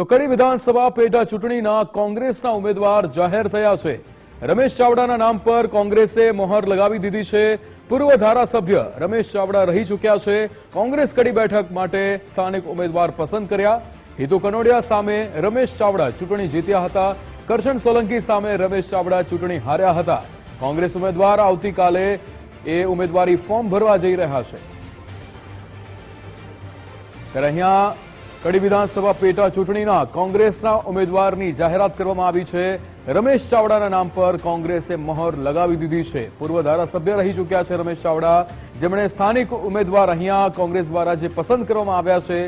તો કડી વિધાનસભા પેટા ચૂંટણીના કોંગ્રેસના ઉમેદવાર જાહેર થયા છે. રમેશ ચાવડાના નામ પર કોંગ્રેસે મોહર લગાવી દીધી છે. પૂર્વ ધારાસભ્ય રમેશ ચાવડા રહી ચૂક્યા છે. કોંગ્રેસ કડી બેઠક માટે સ્થાનિક ઉમેદવાર પસંદ કર્યા. હિતુ કનોડિયા સામે રમેશ ચાવડા ચૂંટણી જીત્યા હતા. કરશન સોલંકી સામે રમેશ ચાવડા ચૂંટણી હાર્યા હતા. કોંગ્રેસ ઉમેદવાર આવતીકાલે એ ઉમેદવારી ફોર્મ ભરવા જઈ રહ્યા છે. ત્યારે અહીંયા કડી વિધાનસભા પેટા ચૂંટણીના કોંગ્રેસના ઉમેદવારની જાહેરાત કરવામાં આવી છે. રમેશ ચાવડાના નામ પર કોંગ્રેસે મહોર લગાવી દીધી છે. પૂર્વ ધારાસભ્ય રહી ચૂક્યા છે રમેશ ચાવડા. જેમણે સ્થાનિક ઉમેદવાર અહીંયા કોંગ્રેસ દ્વારા જે પસંદ કરવામાં આવ્યા છે.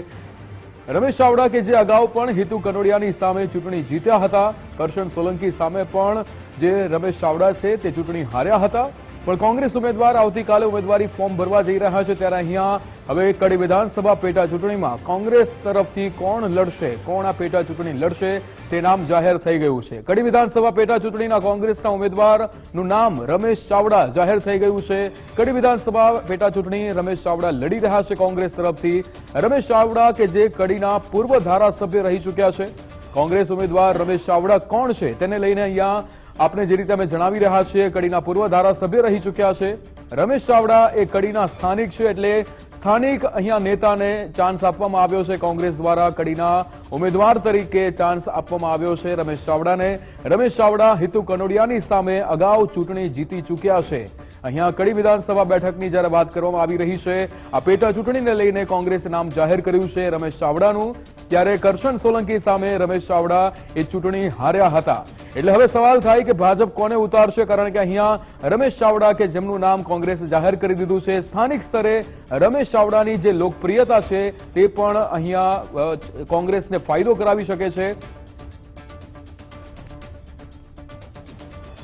રમેશ ચાવડા કે જે અગાઉ પણ હિતુ કનોડિયાની સામે ચૂંટણી જીત્યા હતા. કરશન સોલંકી સામે પણ જે રમેશ ચાવડા છે તે ચૂંટણી હાર્યા હતા. પણ કોંગ્રેસ ઉમેદવાર આવતીકાલે ઉમેદવારી ફોર્મ ભરવા જઈ રહ્યા છે ત્યારે અહીંયા હવે કડી વિધાનસભા પેટા ચૂંટણીમાં કોંગ્રેસ તરફથી કોણ લડશે? કોણ આ પેટા ચૂંટણી લડશે તે નામ જાહેર થઈ ગયું છે. કડી વિધાનસભા પેટા ચૂંટણીના કોંગ્રેસના ઉમેદવારનું નામ રમેશ ચાવડા જાહેર થઈ ગયું છે. કડી વિધાનસભા પેટા ચૂંટણી રમેશ ચાવડા લડી રહ્યા છે કોંગ્રેસ તરફથી. રમેશ ચાવડા કે જે કડીના પૂર્વ ધારાસભ્ય રહી ચૂક્યા છે? કોંગ્રેસ ઉમેદવાર રમેશ ચાવડા કોણ છે? તેને લઈને અહીંયા આપણે જે રીતે અમે જણાવી રહ્યા છીએ, કડીના પૂર્વ ધારાસભ્ય રહી ચૂક્યા છે. રમેશ ચાવડા એ કડીના સ્થાનિક છે એટલે સ્થાનિક અહીંયા નેતાને ચાન્સ આપવામાં આવ્યો છે. કોંગ્રેસ દ્વારા કડીના ઉમેદવાર તરીકે ચાન્સ આપવામાં આવ્યો છે રમેશ ચાવડાને. રમેશ ચાવડા હિતુ કનોડિયાની સામે અગાઉ ચૂંટણી જીતી ચૂક્યા છે. અહીંયા કડી વિધાનસભા બેઠકની જ્યારે વાત કરવામાં આવી રહી છે, આ પેટા ચૂંટણીને લઈને કોંગ્રેસે નામ જાહેર કર્યું છે રમેશ ચાવડાનું. ત્યારે કરશન સોલંકી સામે રમેશ ચાવડા એ ચૂંટણી હાર્યા હતા. એટલે હવે સવાલ થાય કે ભાજપ કોને ઉતારશે, કારણ કે અહીંયા રમેશ ચાવડા કે જેમનું નામ કોંગ્રેસે જાહેર કરી દીધું છે, સ્થાનિક સ્તરે રમેશ ચાવડાની જે લોકપ્રિયતા છે તે પણ અહીંયા કોંગ્રેસને ફાયદો કરાવી શકે છે.